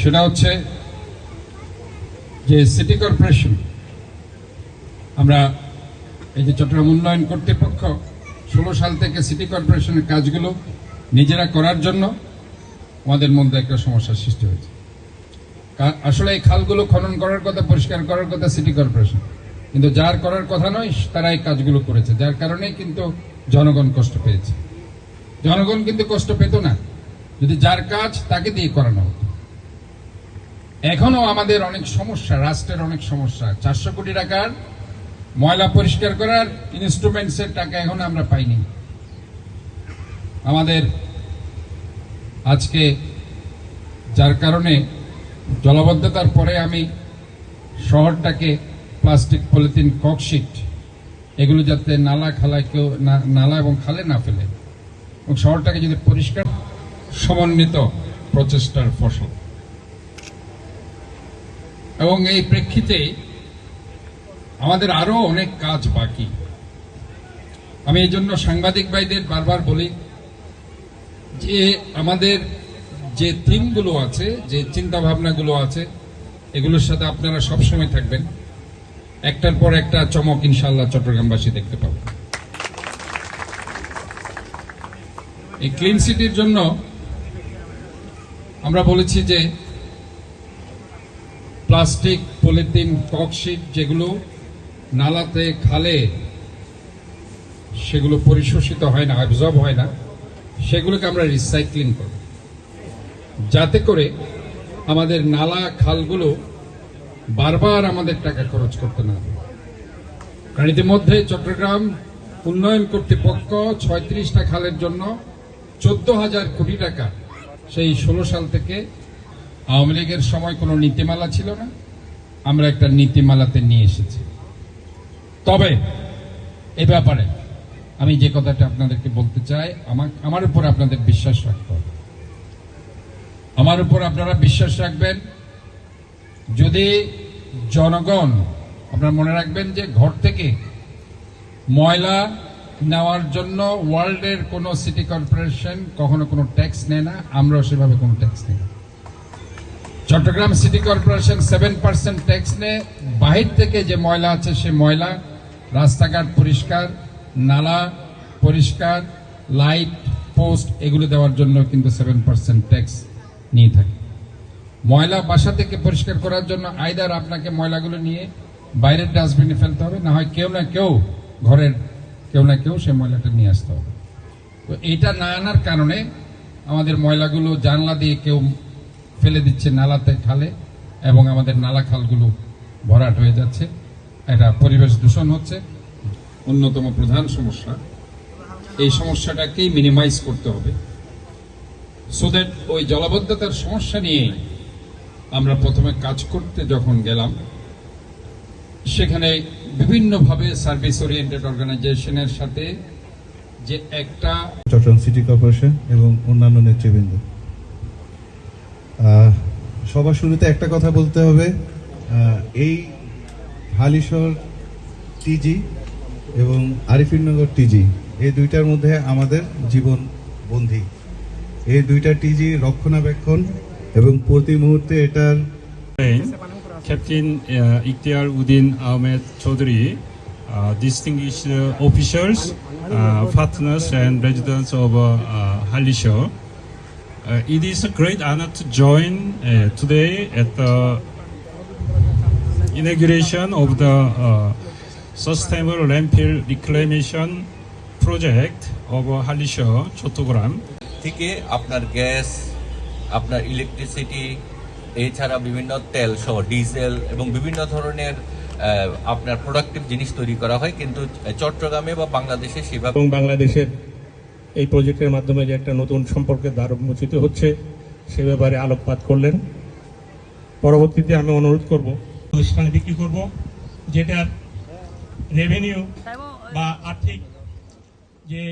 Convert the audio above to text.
সেটা হচ্ছে যে সিটি কর্পোরেশন, আমরা এই যে চট্টগ্রাম উন্নয়ন কর্তৃপক্ষ ষোলো সাল থেকে সিটি কর্পোরেশনের কাজগুলো নিজেরা করার জন্য আমাদের মধ্যে একটা সমস্যার সৃষ্টি হয়েছে। আসলে এই খালগুলো খনন করার কথা, পরিষ্কার করার কথা সিটি কর্পোরেশন। কিন্তু যার করার কথা নয়, তারা এই কাজগুলো করেছে। যার কারণে কিন্তু জনগণ কষ্ট পেয়েছে। জনগণ কিন্তু কষ্ট পেত না। যদি যার কাজ তাকে দিয়ে করানো হতো। এখনও আমাদের অনেক সমস্যা, রাষ্ট্রের অনেক সমস্যা। চারশো কোটি টাকার ময়লা পরিষ্কার করার ইনস্ট্রুমেন্টস এর টাকা এখন আমরা পাইনি। আমাদের আজকে যার কারণে জলবদ্ধতার পরে আমি শহরটাকে প্লাস্টিক, পলিথিন ককশিট এগুলো যাতে নালা খালায় কেউ নালা এবং খালে না ফেলে, এবং শহরটাকে যদি পরিষ্কার, সমন্বিত প্রচেষ্টার ফসল। এবং এই প্রেক্ষিতে আমাদের আরও অনেক কাজ বাকি। আমি এই জন্য সাংবাদিক ভাইদের বারবার বলি যে আমাদের যে থিমগুলো আছে, যে চিন্তা ভাবনাগুলো আছে, এগুলোর সাথে আপনারা সবসময় থাকবেন। একটার পর একটা চমক ইনশাল্লাহ চট্টগ্রামবাসী দেখতে পাবেন এই ক্লিন সিটির জন্য আমরা বলেছি যে প্লাস্টিক, পলিথিন ককশিট যেগুলো নালাতে খালে সেগুলো পরিশোষিত হয় না অ্যাবজর্ব হয় না, সেগুলোকে আমরা রিসাইক্লিং করব যাতে করে আমাদের নালা খালগুলো বারবার আমাদের টাকা খরচ করতে না কারণ ইতিমধ্যে চট্টগ্রাম উন্নয়ন কর্তৃপক্ষ ছয়ত্রিশটা খালের জন্য চোদ্দ হাজার কোটি টাকা সেই ষোলো সাল থেকে আওয়ামী লীগের সময় কোনো নীতিমালা ছিল না? আমরা একটা নীতিমালাতে নিয়ে এসেছি। তবে এ ব্যাপারে আমি যে কথাটা আপনাদেরকে বলতে চাই, আমার আমার উপর আপনাদের বিশ্বাস রাখতে হবে। আমার উপর আপনারা বিশ্বাস রাখবেন, যদি জনগণ, আপনারা মনে রাখবেন যে ঘর থেকে ময়লা নেওয়ার জন্য ওয়ার্ল্ডের কোনো সিটি কর্পোরেশন কখনো কোনো ট্যাক্স নেয় না, আমরাও সেভাবে কোনো ট্যাক্স নেই। না Chittagong city corporation seven percent tax নেয়। বাহির থেকে যে ময়লা আছে, সে ময়লা, রাস্তাঘাট পরিষ্কার, নালা পরিষ্কার, লাইট, পোস্ট, এগুলো দেওয়ার জন্য কিন্তু সেভেন পার্সেন্ট ট্যাক্স নিয়ে থাকে। ময়লা বাসা থেকে পরিষ্কার করার জন্য আইদার আপনাকে ময়লাগুলো নিয়ে বাইরের ডাস্টবিনে ফেলতে হবে। না হয় কেউ না কেউ ঘরের কেউ না কেউ সে ময়লাটা নিয়ে আসতে হবে। তো এইটা না আনার কারণে আমাদের ময়লাগুলো জানলা দিয়ে কেউ ফেলে দিচ্ছে নালাতে খালে এবং আমাদের নালা খালগুলো ভরাট হয়ে যাচ্ছে। এটা পরিবেশ দূষণ হচ্ছে। অন্যতম প্রধান সমস্যা, এই সমস্যাটাকেই মিনিমাইজ করতে হবে। সো দ্যাট ওই জলাবদ্ধতার সমস্যা নিয়ে আমরা প্রথমে কাজ করতে যখন গেলাম, সেখানে বিভিন্নভাবে সার্ভিস ওরিয়েন্টেড অর্গানাইজেশনের সাথে যে একটা চট্টগ্রাম সিটি কর্পোরেশন এবং অন্যান্য নেতৃবৃন্দ। সবার শুরুতে একটা কথা বলতে হবে। এই হালিশর টিজি এবং আরিফিনগর টিজি, এই দুইটার মধ্যে আমাদের জীবন বন্ধী। এই দুইটা টিজি রক্ষণাবেক্ষণ এবং প্রতি মুহূর্তে এটার captain Iktiar Uddin Ahmed Chowdhury distinguished officers partners and residence of Halishahar Uh, it is a great honor to join uh, today at the inauguration of the uh, Sustainable Landfill Reclamation Project of uh, Halisho, Chottogram. থেকে আপনার gas আপনার electricity এছাড়া বিভিন্ন তেল সহ diesel এবং বিভিন্ন ধরনের আপনার প্রোডাক্টিভ জিনিস তৈরি করা হয় কিন্তু চট্টগ্রামে বা বাংলাদেশে সেভাবে এবং বাংলাদেশের এই প্রজেক্টের মাধ্যমে যে একটা নতুন সম্পর্কের দ্বার উন্মোচিত হচ্ছে, সে ব্যাপারে আলোকপাত করলেন। পরবর্তীতে আমি অনুরোধ করব প্রতিষ্ঠানে বিক্রি করব, যেটার রেভিনিউ বা আর্থিক যে